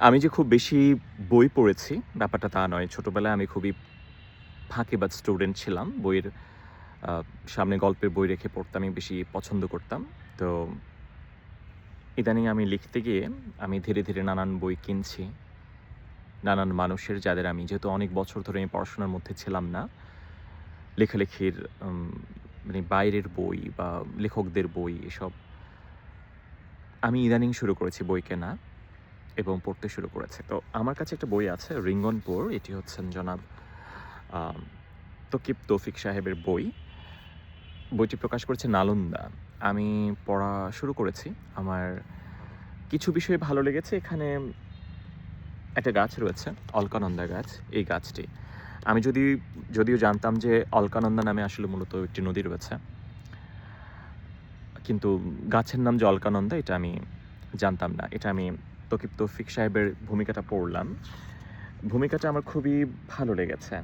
আমি যে খুব বেশি বই পড়েছি, ব্যাপারটা তা নয়। ছোটোবেলায় আমি খুবই ফাঁকিবাজ স্টুডেন্ট ছিলাম। বইয়ের সামনে গল্পের বই রেখে পড়তে আমি বেশি পছন্দ করতাম। তো ইদানিং আমি লিখতে গিয়ে আমি ধীরে ধীরে নানান বই কিনছি। নানান মানুষের যাদের আমি, যেহেতু অনেক বছর ধরে আমি পড়াশোনার মধ্যে ছিলাম না, লেখালেখির মানে বাইরের বই বা লেখকদের বই এসব আমি ইদানিং শুরু করেছি বই কেনা। এবং পড়তে শুরু করেছে। তো আমার কাছে একটা বই আছে রিঙ্গনপুর এটি হচ্ছেন জনাব তকিব তৌফিক সাহেবের বই। বইটি প্রকাশ করেছে নালন্দা। আমি পড়া শুরু করেছি। আমার কিছু বিষয়ে ভালো লেগেছে। এখানে একটা গাছ রয়েছে, অলকানন্দা গাছ। এই গাছটি, আমি যদি, যদিও জানতাম যে অলকানন্দা নামে আসলে মূলত একটি নদী রয়েছে, কিন্তু গাছের নাম যে অলকানন্দা, এটা আমি জানতাম না। এটা আমি তকিব তৌফিক সাহেবের ভূমিকাটা পড়লাম। ভূমিকাটা আমার খুবই ভালো লেগেছে।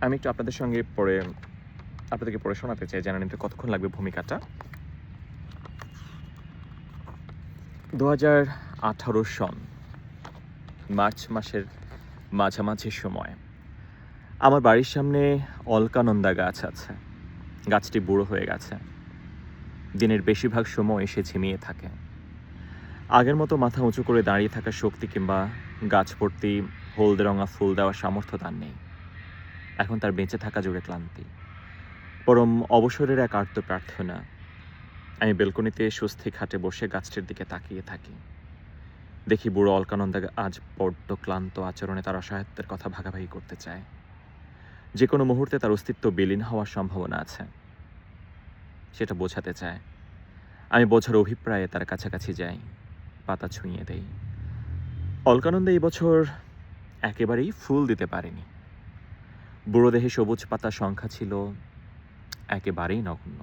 আমি একটু আপনাদের সঙ্গে পড়ে আপনাদেরকে পড়ে শোনাতে চাই, জানেন এটা কতক্ষণ লাগবে ভূমিকাটা? দু হাজার আঠারো সন, মার্চ মাসের মাঝামাঝি সময়। আমার বাড়ির সামনে অলকানন্দা গাছ আছে। গাছটি বুড়ো হয়ে গেছে। দিনের বেশিরভাগ সময় এসে ঝিমিয়ে থাকে। আগের মতো মাথা উঁচু করে দাঁড়িয়ে থাকার শক্তি কিংবা গাছ ভর্তি হলদে রঙা ফুল দেওয়ার সামর্থ্য তার নেই। এখন তার বেঁচে থাকা জুড়ে ক্লান্তি। পরম অবসরের এক আর্ত প্রার্থনা, আমি বেলকনিতে স্বস্তি খাটে বসে গাছটির দিকে তাকিয়ে থাকি। দেখি বুড়ো অলকানন্দা আজ বড্ড ক্লান্ত আচরণে তার অসহায়ত্বের কথা ভাগাভাগি করতে চায়। যে কোনো মুহূর্তে তার অস্তিত্ব বিলীন হওয়ার সম্ভাবনা আছে। সেটা বোঝাতে চায়। আমি বোঝার অভিপ্রায়ে তার কাছাকাছি যাই। পাতা ছুঁয়ে দেয় অলকানন্দা এই বছর একেবারেই ফুল দিতে পারেনি। বুড়ো দেহে সবুজ পাতার সংখ্যা ছিল একেবারেই নগণ্য।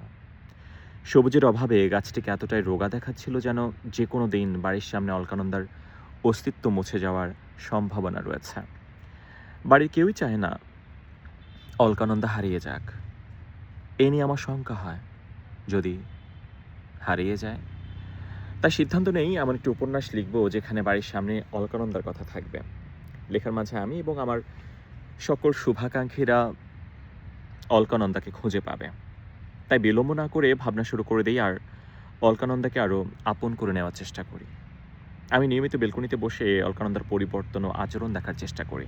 সবুজের অভাবে গাছটিকে এতটাই রোগা দেখাচ্ছিল যেন যে কোনো দিন বাড়ির সামনে অলকানন্দার অস্তিত্ব মুছে যাওয়ার সম্ভাবনা রয়েছে। বাড়ির কেউই চায় না, অলকানন্দা হারিয়ে যাক। এ নিয়ে আমার শঙ্কা হয়, যদি হারিয়ে যায়। তাই সিদ্ধান্ত নেই এমন একটি উপন্যাস লিখব, যেখানে বাড়ির সামনে অলকানন্দার কথা থাকবে। লেখার মাঝে আমি এবং আমার সকল শুভাকাঙ্ক্ষীরা অলকানন্দাকে খুঁজে পাবে। তাই বিলম্ব না করে ভাবনা শুরু করে দিই আর অলকানন্দাকে আরও আপন করে নেওয়ার চেষ্টা করি। আমি নিয়মিত বেলকনিতে বসে অলকানন্দার পরিবর্তন ও আচরণ দেখার চেষ্টা করি।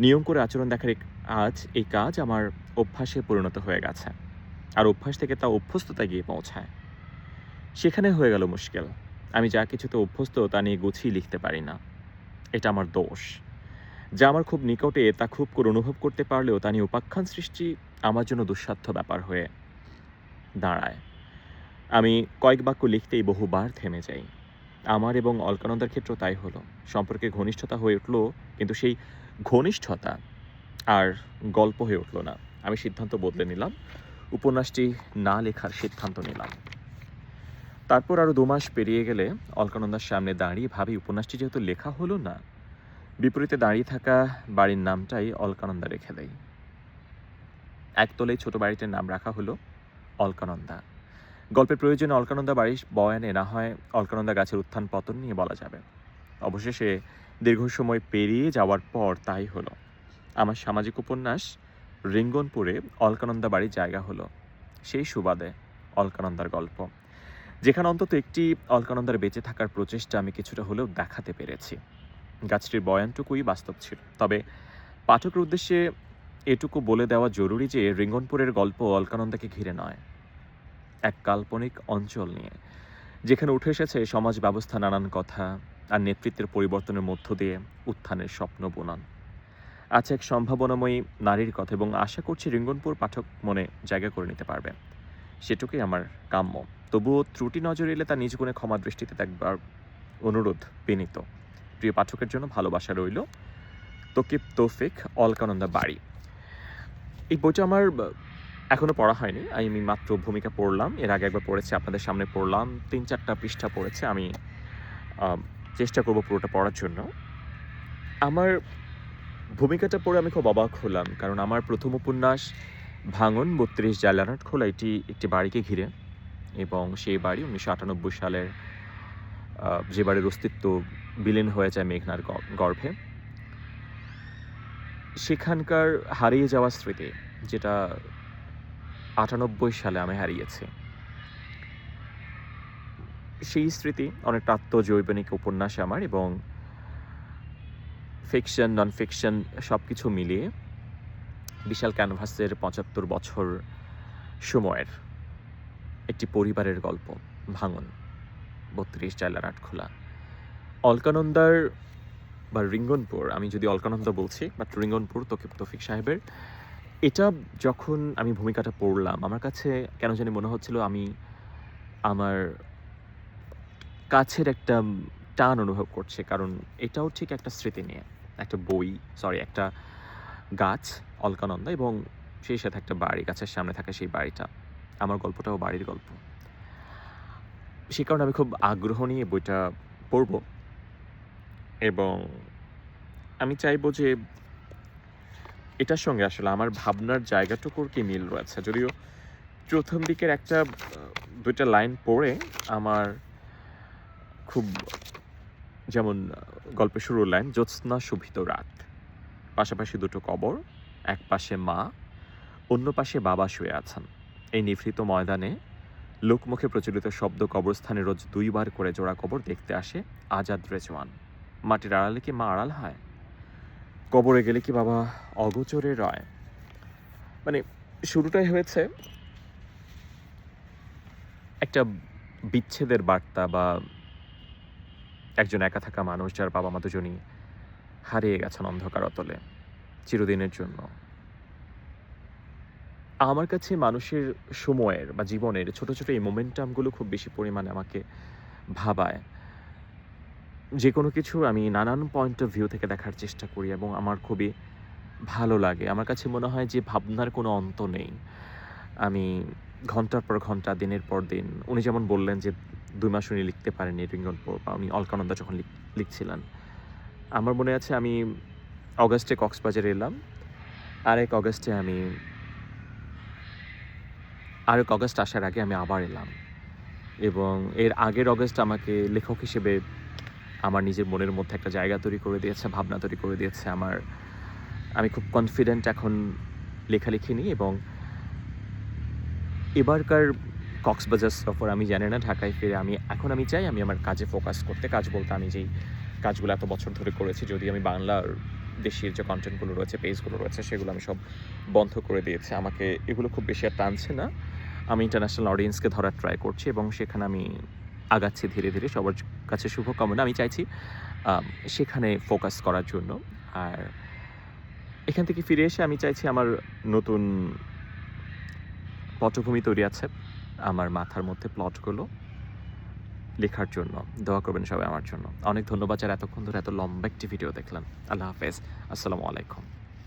নিয়ম করে আচরণ দেখার আজ এই কাজ আমার অভ্যাসে পরিণত হয়ে গেছে। আর অভ্যাস থেকে তা অভ্যস্ততায় গিয়ে পৌঁছায়। সেখানে হয়ে গেল মুশকিল। আমি যা কিছুতে অভ্যস্ত তা নিয়ে গুছিয়ে লিখতে পারি না। এটা আমার দোষ। যা আমার খুব নিকটে তা খুব করে অনুভব করতে পারলেও তা নিয়ে উপাখ্যান সৃষ্টি আমার জন্য দুঃসাধ্য ব্যাপার হয়ে দাঁড়ায়। আমি কয়েক বাক্য লিখতেই বহুবার থেমে যাই। আমার এবং অলকানন্দার ক্ষেত্রেও তাই হলো। সম্পর্কে ঘনিষ্ঠতা হয়ে উঠল, কিন্তু সেই ঘনিষ্ঠতা আর গল্প হয়ে উঠল না। আমি সিদ্ধান্ত বদলে নিলাম। উপন্যাসটি না লেখার সিদ্ধান্ত নিলাম। তারপর আরও দু মাস পেরিয়ে গেলে অলকানন্দার সামনে দাঁড়িয়ে ভাবি, উপন্যাসটি যেহেতু লেখা হলো না, বিপরীতে দাঁড়িয়ে থাকা বাড়ির নামটাই অলকানন্দা রেখে দেয় একতলায় ছোট বাড়িটির নাম রাখা হলো অলকানন্দা। গল্পের প্রয়োজনে অলকানন্দা বাড়ির বয়ানে না হয় অলকানন্দা গাছের উত্থান পতন নিয়ে বলা যাবে। অবশেষে দীর্ঘ সময় পেরিয়ে যাওয়ার পর তাই হলো। আমার সামাজিক উপন্যাস রিঙ্গনপুরে অলকানন্দা বাড়ির জায়গা হলো। সেই সুবাদে অলকানন্দার গল্প। যেখানে অন্তত একটি অলকানন্দার বেঁচে থাকার প্রচেষ্টা আমি কিছুটা হলেও দেখাতে পেরেছি। গাছটির বয়ানটুকুই বাস্তব ছিল। তবে পাঠকের উদ্দেশ্যে এটুকু বলে দেওয়া জরুরি যে রিঙ্গনপুরের গল্প অলকানন্দাকে ঘিরে নয়। এক কাল্পনিক অঞ্চল নিয়ে, যেখানে উঠে এসেছে সমাজ ব্যবস্থা নানান কথা আর নেতৃত্বের পরিবর্তনের মধ্য দিয়ে উত্থানের স্বপ্ন বুনন। আছে এক সম্ভাবনাময়ী নারীর কথা এবং আশা করছি রিঙ্গনপুর পাঠক মনে জায়গা করে নিতে পারবে। সেটুকুই আমার কাম্য। তবুও ত্রুটি নজর এলে তার নিজ গুণে ক্ষমা দৃষ্টিতে দেখবার অনুরোধ বিনীত। প্রিয় পাঠকের জন্য ভালোবাসা রইল। তকিব তৌফিক, অলকানন্দা বাড়ি। এই বইটা আমার ব- এখনও পড়া হয়নি। আমি মাত্র ভূমিকা পড়লাম। এর আগে একবার পড়েছি, আপনাদের সামনে পড়লাম। তিন চারটা পৃষ্ঠা পড়েছে। আমি চেষ্টা করব পুরোটা পড়ার জন্য। আমার ভূমিকাটা পড়ে আমি খুব অবাক হলাম। কারণ আমার প্রথম উপন্যাস, ভাঙন, বত্রিশ জালানাট খোলা, এটি একটি বাড়িকে ঘিরে। এবং সেই বাড়ি উনিশশো আটানব্বই সালের যে বাড়ির অস্তিত্ব বিলীন হয়ে যায় মেঘনার গর্ভে। সেখানকার হারিয়ে যাওয়া স্মৃতি, যেটা আটানব্বই সালে আমি হারিয়েছি। সেই স্মৃতি অনেকটা আত্মজৈবনিক উপন্যাস আমার এবং ফিকশন নন ফিকশন সব কিছু মিলিয়ে বিশাল ক্যানভাসের পঁচাত্তর বছর সময়ের একটি পরিবারের গল্প, ভাঙন, বত্রিশ জেলার আটখোলা অলকানন্দার বা রিঙ্গনপুর, আমি যদি অলকানন্দা বলছি বাট রিঙ্গনপুর তকিব তফিক সাহেবের, এটা যখন আমি ভূমিকাটা পড়লাম, আমার কাছে কেন জানি মনে হচ্ছিল আমি আমার কাছের একটা টান অনুভব করছে, কারণ এটাও ঠিক একটা স্মৃতি নিয়ে, একটা বই সরি একটা গাছ, অলকানন্দা এবং সেই সাথে একটা বাড়ি, গাছের সামনে থাকা সেই বাড়িটা। আমার গল্পটাও বাড়ির গল্প। সে কারণে আমি খুব আগ্রহ নিয়ে বইটা পড়ব। এবং আমি চাইব যে এটার সঙ্গে আসলে আমার ভাবনার জায়গাটুকুর কি মিল রয়েছে। যদিও প্রথম দিকের একটা দুইটা লাইন পড়ে আমার খুব যেমন গল্পের শুরুর লাইন, জ্যোৎস্না শোভিত রাত। পাশাপাশি দুটো কবর, এক পাশে মা, অন্য পাশে বাবা শুয়ে আছেন। এই নিভৃত ময়দানে লোকমুখে প্রচলিত শব্দ কবরস্থানে রোজ দুইবার করে জোড়া কবর দেখতে আসে আজাদ রেজওয়ান। মাটির আড়ালে কি মা আড়াল হয়? কবরে গেলে কি বাবা অগোচরে রয়? মানে শুরুটাই হয়েছে একটা বিচ্ছেদের বার্তা বা একজন একা থাকা মানুষ যার বাবা মা দুজনই হারিয়ে গেছেন অন্ধকার অতলে, চিরদিনের জন্য। আমার কাছে মানুষের সময়ের বা জীবনের ছোট ছোট এই মোমেন্টামগুলো খুব বেশি পরিমাণে আমাকে ভাবায়। যে কোনো কিছু আমি নানান পয়েন্ট অফ ভিউ থেকে দেখার চেষ্টা করি এবং আমার খুবই ভালো লাগে। আমার কাছে মনে হয় যে ভাবনার কোনো অন্ত নেই। আমি ঘণ্টার পর ঘণ্টা, দিনের পর দিন, উনি যেমন বললেন যে দুই মাস উনি লিখতে পারেননি রিঙ্গনপুর বা উনি অলকানন্দা যখন লিখ- লিখছিলেন। আমার মনে আছে আমি অগাস্টে কক্সবাজারে এলাম। আরেক অগাস্টে আমি আরেক অগস্ট আসার আগে আমি আবার এলাম। এবং এর আগের অগস্ট আমাকে লেখক হিসেবে আমার নিজের মনের মধ্যে একটা জায়গা তৈরি করে দিয়েছে, ভাবনা তৈরি করে দিয়েছে আমার। আমি খুব কনফিডেন্ট এখন লেখালেখি নিয়ে এবং এবারকার কক্সবাজার সফর আমি জানি না, ঢাকায় ফিরে আমি, এখন আমি চাই আমি আমার কাজে ফোকাস করতে। কাজ বলতে আমি যেই কাজগুলো এত বছর ধরে করেছি, যদি আমি বাংলার দেশের যে কন্টেন্টগুলো রয়েছে পেজগুলো রয়েছে, সেগুলো আমি সব বন্ধ করে দিয়েছি। আমাকে এগুলো খুব বেশি আর টানছে না। আমি ইন্টারন্যাশনাল অডিয়েন্সকে ধরার ট্রাই করছি এবং সেখানে আমি আগাচ্ছি ধীরে ধীরে। সবার কাছে শুভকামনা। আমি চাইছি সেখানে ফোকাস করার জন্য। আর এখান থেকে ফিরে এসে আমি চাইছি আমার নতুন পটভূমি তৈরি আছে, আমার মাথার মধ্যে প্লটগুলো লেখার জন্য। দোয়া করবেন সবাই আমার জন্য। অনেক ধন্যবাদ যারা এতক্ষণ ধরে এত লম্বা একটি ভিডিও দেখলেন। আল্লাহ হাফেজ। আসসালামু আলাইকুম।